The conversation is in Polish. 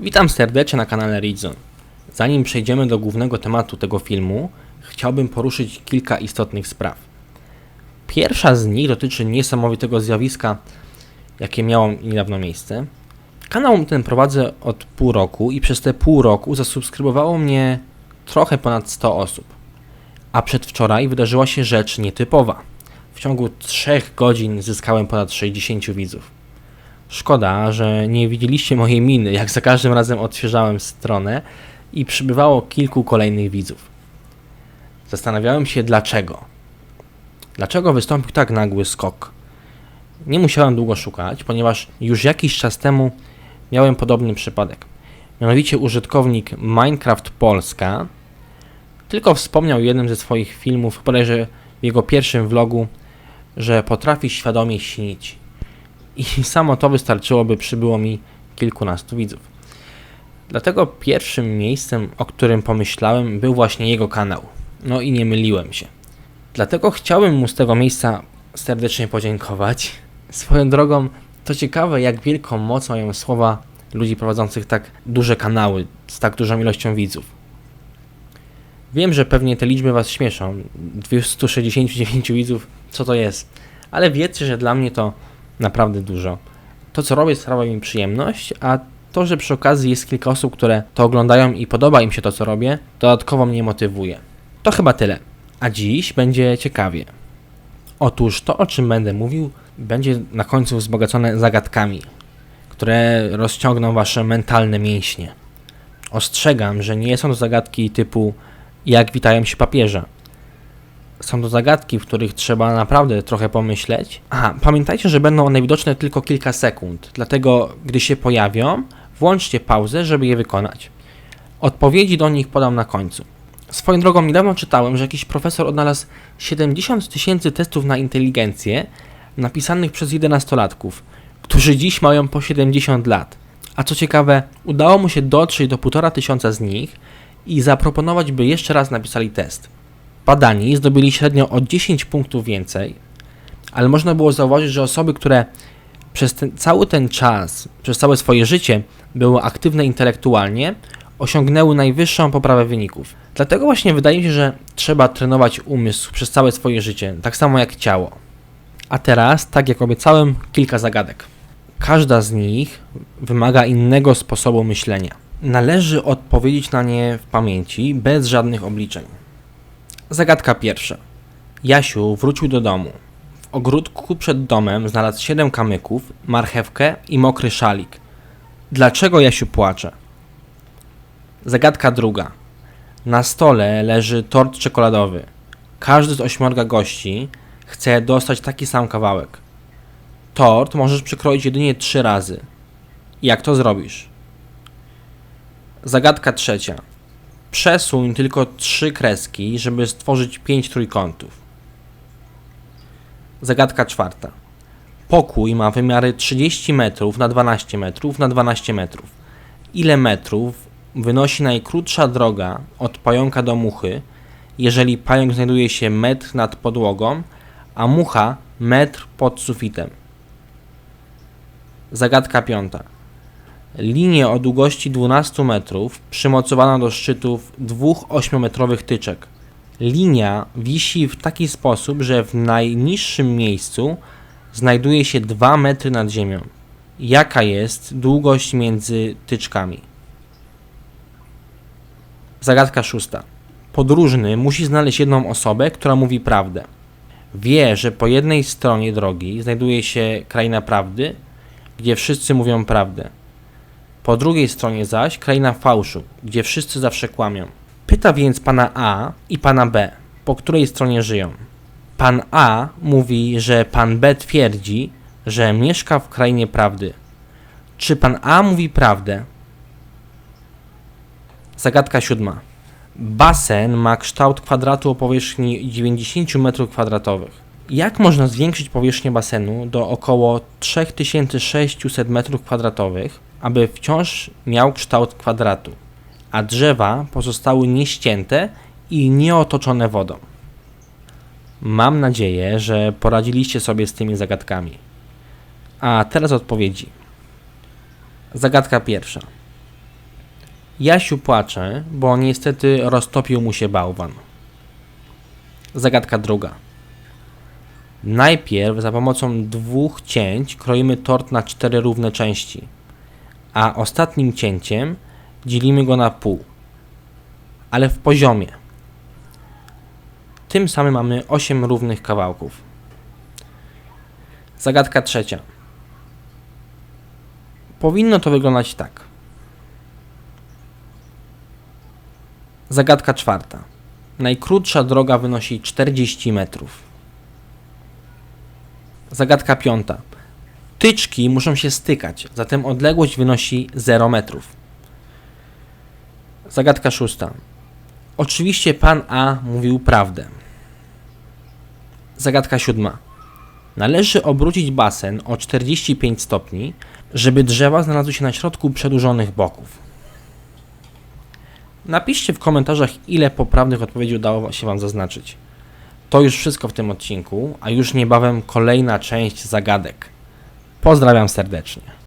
Witam serdecznie na kanale Readzone. Zanim przejdziemy do głównego tematu tego filmu, chciałbym poruszyć kilka istotnych spraw. Pierwsza z nich dotyczy niesamowitego zjawiska, jakie miało niedawno miejsce. Kanał ten prowadzę od pół roku i przez te pół roku zasubskrybowało mnie trochę ponad 100 osób. A przedwczoraj wydarzyła się rzecz nietypowa. W ciągu 3 godzin zyskałem ponad 60 widzów. Szkoda, że nie widzieliście mojej miny, jak za każdym razem odświeżałem stronę i przybywało kilku kolejnych widzów. Zastanawiałem się dlaczego. Dlaczego wystąpił tak nagły skok? Nie musiałem długo szukać, ponieważ już jakiś czas temu miałem podobny przypadek. Mianowicie użytkownik Minecraft Polska tylko wspomniał w jednym ze swoich filmów, bodajże w jego pierwszym vlogu, że potrafi świadomie śnić. I samo to wystarczyło, by przybyło mi kilkunastu widzów. Dlatego pierwszym miejscem, o którym pomyślałem, był właśnie jego kanał. No i nie myliłem się. Dlatego chciałbym mu z tego miejsca serdecznie podziękować. Swoją drogą, to ciekawe, jak wielką moc mają słowa ludzi prowadzących tak duże kanały z tak dużą ilością widzów. Wiem, że pewnie te liczby Was śmieszą. 269 widzów, co to jest? Ale wiecie, że dla mnie to naprawdę dużo. To, co robię, sprawia mi przyjemność, a to, że przy okazji jest kilka osób, które to oglądają i podoba im się to, co robię, dodatkowo mnie motywuje. To chyba tyle. A dziś będzie ciekawie. Otóż to, o czym będę mówił, będzie na końcu wzbogacone zagadkami, które rozciągną wasze mentalne mięśnie. Ostrzegam, że nie są to zagadki typu jak witają się papieża. Są to zagadki, w których trzeba naprawdę trochę pomyśleć. Aha, pamiętajcie, że będą one widoczne tylko kilka sekund, dlatego gdy się pojawią, włączcie pauzę, żeby je wykonać. Odpowiedzi do nich podam na końcu. Swoją drogą niedawno czytałem, że jakiś profesor odnalazł 70 tysięcy testów na inteligencję napisanych przez 11-latków, którzy dziś mają po 70 lat. A co ciekawe, udało mu się dotrzeć do 1,5 tysiąca z nich i zaproponować, by jeszcze raz napisali test. Badani zdobyli średnio o 10 punktów więcej, ale można było zauważyć, że osoby, które przez ten, cały ten czas, przez całe swoje życie były aktywne intelektualnie, osiągnęły najwyższą poprawę wyników. Dlatego właśnie wydaje mi się, że trzeba trenować umysł przez całe swoje życie, tak samo jak ciało. A teraz, tak jak obiecałem, kilka zagadek. Każda z nich wymaga innego sposobu myślenia. Należy odpowiedzieć na nie w pamięci, bez żadnych obliczeń. Zagadka pierwsza. Jasiu wrócił do domu. W ogródku przed domem znalazł siedem kamyków, marchewkę i mokry szalik. Dlaczego Jasiu płacze? Zagadka druga. Na stole leży tort czekoladowy. Każdy z ośmiorga gości chce dostać taki sam kawałek. Tort możesz przykroić jedynie trzy razy. Jak to zrobisz? Zagadka trzecia. Przesuń tylko trzy kreski, żeby stworzyć pięć trójkątów. Zagadka czwarta. Pokój ma wymiary 30 metrów na 12 metrów na 12 metrów. Ile metrów wynosi najkrótsza droga od pająka do muchy, jeżeli pająk znajduje się metr nad podłogą, a mucha metr pod sufitem? Zagadka piąta. Linię o długości 12 metrów przymocowano do szczytów dwóch 8-metrowych tyczek. Linia wisi w taki sposób, że w najniższym miejscu znajduje się 2 metry nad ziemią. Jaka jest długość między tyczkami? Zagadka szósta. Podróżny musi znaleźć jedną osobę, która mówi prawdę. Wie, że po jednej stronie drogi znajduje się kraina prawdy, gdzie wszyscy mówią prawdę. Po drugiej stronie zaś kraina fałszu, gdzie wszyscy zawsze kłamią. Pyta więc pana A i pana B, po której stronie żyją. Pan A mówi, że pan B twierdzi, że mieszka w krainie prawdy. Czy pan A mówi prawdę? Zagadka siódma. Basen ma kształt kwadratu o powierzchni 90 m2. Jak można zwiększyć powierzchnię basenu do około 3600 m2, aby wciąż miał kształt kwadratu, a drzewa pozostały nieścięte i nieotoczone wodą? Mam nadzieję, że poradziliście sobie z tymi zagadkami. A teraz odpowiedzi. Zagadka pierwsza. Jasiu płacze, bo niestety roztopił mu się bałwan. Zagadka druga. Najpierw za pomocą dwóch cięć kroimy tort na cztery równe części, a ostatnim cięciem dzielimy go na pół, ale w poziomie. Tym samym mamy 8 równych kawałków. Zagadka trzecia. Powinno to wyglądać tak. Zagadka czwarta. Najkrótsza droga wynosi 40 metrów. Zagadka piąta. Tyczki muszą się stykać, zatem odległość wynosi 0 metrów. Zagadka szósta. Oczywiście pan A mówił prawdę. Zagadka siódma. Należy obrócić basen o 45 stopni, żeby drzewa znalazły się na środku przedłużonych boków. Napiszcie w komentarzach, ile poprawnych odpowiedzi udało się Wam zaznaczyć. To już wszystko w tym odcinku, a już niebawem kolejna część zagadek. Pozdrawiam serdecznie.